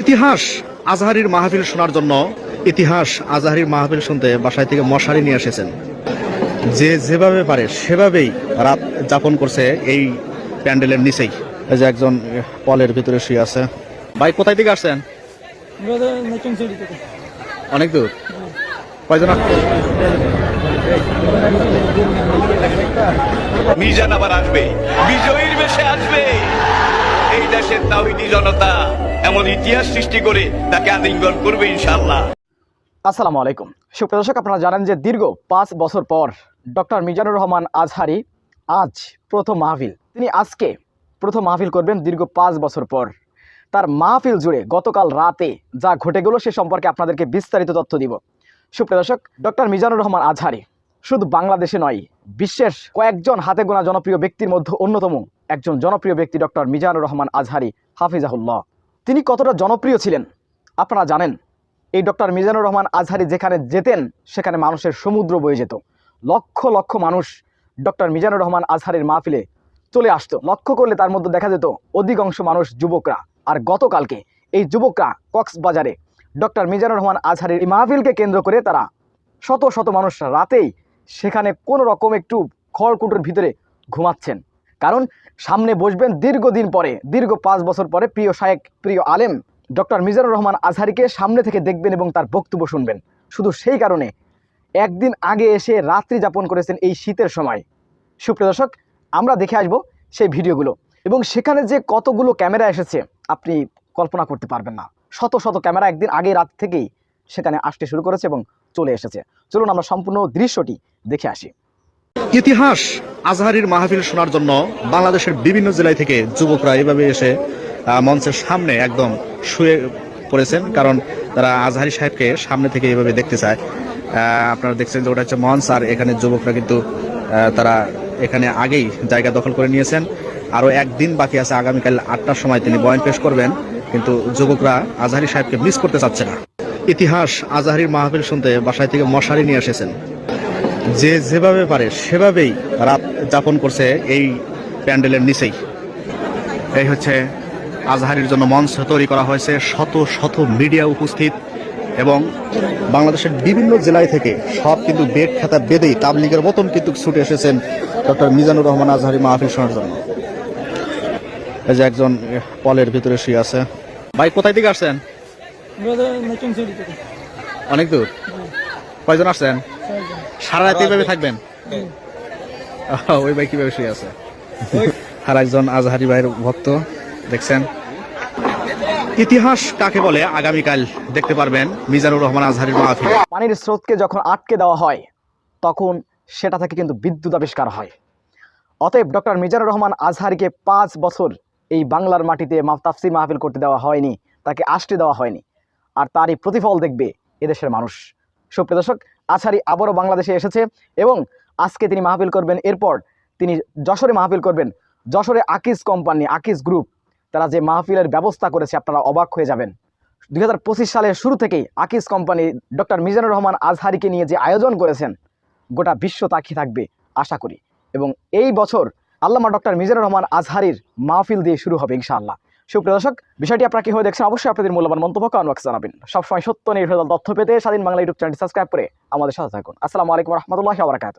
ইতিহাস আজহারির মাহফিল শোনার জন্য ইতিহাস আজহারির মাহফিল শুনতে বাসায় থেকে মশারি নিয়ে এসেছেন। যে যেভাবে পারে সেভাবেই রাত যাপন করছে এই প্যান্ডেলের নিচেই। এই যে একজন পলের ভিতরে শুয়ে আছে। ভাই, কোথায় থেকে আসছেন? অনেক দূর। কয়জন? মিজান আবার আসবে, বিজয়ীর বেশে আসবে। এই দেশের তাহিদি জনতা এমন ইতিহাস সৃষ্টি করে তাকে আলিঙ্গন করবে ইনশাল্লাহ আসসালামু আলাইকুম। সুপ্রিয় দর্শক, আপনারা জানেন যে দীর্ঘ পাঁচ বছর পর ডক্টর মিজানুর রহমান আজহারি আজ প্রথম মাহফিল। তিনি আজকে প্রথম মাহফিল করবেন দীর্ঘ পাঁচ বছর পর। তার মাহফিল জুড়ে গতকাল রাতে যা ঘটে গেল সে সম্পর্কে আপনাদেরকে বিস্তারিত তথ্য দিব। সুপ্রিয় দর্শক, ডক্টর মিজানুর রহমান আজহারি শুধু বাংলাদেশে নয়, বিশ্বের কয়েকজন হাতে গোনা জনপ্রিয় ব্যক্তির মধ্যে অন্যতম একজন জনপ্রিয় ব্যক্তি ডক্টর মিজানুর রহমান আজহারি, হাফিজাহুল্লাহ। তিনি কতটা জনপ্রিয় ছিলেন? আপনারা জানেন, এই ডক্টর মিজানুর রহমান আজহারি যেখানে যেতেন, সেখানে মানুষের সমুদ্র বয়ে যেত। লক্ষ লক্ষ মানুষ ডক্টর মিজানুর রহমান আজহারির মাহফিলে চলে আসতো। লক্ষ্য করলে তার মধ্যে দেখা যেত অধিকাংশ মানুষ যুবকরা। আর গতকালকে এই যুবকরা কক্সবাজারে ডক্টর মিজানুর রহমান আজহারির এই মাহফিলকে কেন্দ্র করে তারা শত শত মানুষ রাতেই সেখানে কোনো রকম একটু খড়কুটোর ভিতরে ঘুমাচ্ছেন। কারণ সামনে বসবেন দীর্ঘদিন পরে, দীর্ঘ পাঁচ বছর পরে প্রিয় শায়েক, প্রিয় আলেম, ডক্টর মিজানুর রহমান আজহারিকে সামনে থেকে দেখবেন এবং তার বক্তব্য শুনবেন। শুধু সেই কারণে, একদিন আগে এসে রাত্রি যাপন করেছেন এই শীতের সময়। সুপ্রিয় দর্শক, আমরা দেখে আসব সেই ভিডিওগুলো এবং সেখানে যে কতগুলো ক্যামেরা এসেছে, আপনি কল্পনা করতে পারবেন না। শত শত ক্যামেরা একদিন আগে রাত থেকেই সেখানে আসতে শুরু করেছে এবং চলে এসেছে। চলুন আমরা সম্পূর্ণ দৃশ্যটি দেখে আসি। ইতিহাস আজহারির মাহফিল শোনার জন্য বাংলাদেশের বিভিন্ন জেলায় থেকে যুবকরা এভাবে এসে মঞ্চের সামনে একদম শুয়ে পড়েছেন। কারণ তারা আজহারি সাহেবকে সামনে থেকে এভাবে দেখতে চায়। আপনারা দেখছেন যে ওটা হচ্ছে মঞ্চ, আর এখানে যুবকরা কিন্তু তারা এখানে আগেই জায়গা দখল করে নিয়েছেন। আরও একদিন বাকি আছে, আগামীকাল আটটার সময় তিনি বয়ান পেশ করবেন। কিন্তু যুবকরা আজহারি সাহেবকে মিস করতে চাচ্ছে না। ইতিহাস আজহারির মাহফিল শুনতে বাসায় থেকে মশারি নিয়ে এসেছেন। যে যেভাবে পারে সেভাবেই রাত যাপন করছে এই প্যান্ডেলের নিচেই। এই হচ্ছে আজহারির জন্য মঞ্চ তৈরি করা হয়েছে। শত শত মিডিয়া উপস্থিত এবং বাংলাদেশের বিভিন্ন জেলায় থেকে সব কিন্তু বেগ খাতা বেঁধেই তাবলিগের মতন কিন্তু ছুটে এসেছেন ডক্টর মিজানুর রহমান আজহারি মাহফিল শোনার জন্য। এই যে একজন পলের ভিতরে শুয়ে আছে। ভাই কোথায় থেকে আসছেন? অনেক দূর। কয়জন আসছেন? সারা রাত এইভাবে থাকবেন? আহ, ওই ভাই কীভাবে শুয়ে আছে? আর একজন আজহারি ভাইয়ের ভক্ত দেখছেন? ইতিহাস কাকে বলে? আগামীকাল দেখতে পারবেন মিজানুর রহমান আজহারির মাহফিল। পানির স্রোতকে যখন আটকে দেওয়া হয় তখন সেটা থেকে কিন্তু বিদ্যুৎ আবিষ্কার হয়। অতএব ডক্টর মিজানুর রহমান আজহারিকে পাঁচ বছর এই বাংলার মাটিতে মা- তাফসির মাহফিল করতে দেওয়া হয়নি তাকে আসতে দেওয়া হয়নি। আর তারই প্রতিফল দেখবে এদেশের মানুষ। সুপ্রিয় দর্শক আজহারি আবারও বাংলাদেশে এসেছে এবং আজকে তিনি মাহফিল করবেন। এরপর তিনি যশোরে মাহফিল করবেন। যশোরে আকিজ কোম্পানি আকিজ গ্রুপ, তারা যে মাহফিলের ব্যবস্থা করেছে, আপনারা অবাক হয়ে যাবেন। দু হাজার পঁচিশ সালের শুরু থেকেই আকিজ কোম্পানি ডক্টর মিজানুর রহমান আজহারিকে নিয়ে যে আয়োজন করেছেন, গোটা বিশ্ব তাকিয়ে থাকবে, আশা করি। এবং এই বছর আল্লামা ডক্টর মিজানুর রহমান আজহারির মাহফিল দিয়ে শুরু হবে, ইনশাআল্লাহ। সুপ্রিয় দর্শক, বিষয়টি আপনারা কীভাবে দেখছেন অবশ্যই আপনাদের মূল্যবান মন্তব্য কনবাক্স জানাবেন। সবসময় সত্য নির্ভর তথ্য পেতে স্বাধীন বাংলা ইউটিউব চ্যানেল সাবস্ক্রাইব করে আমাদের সাথে থাকুন। আসসালামু আলাইকুম রহমতুল্লাহ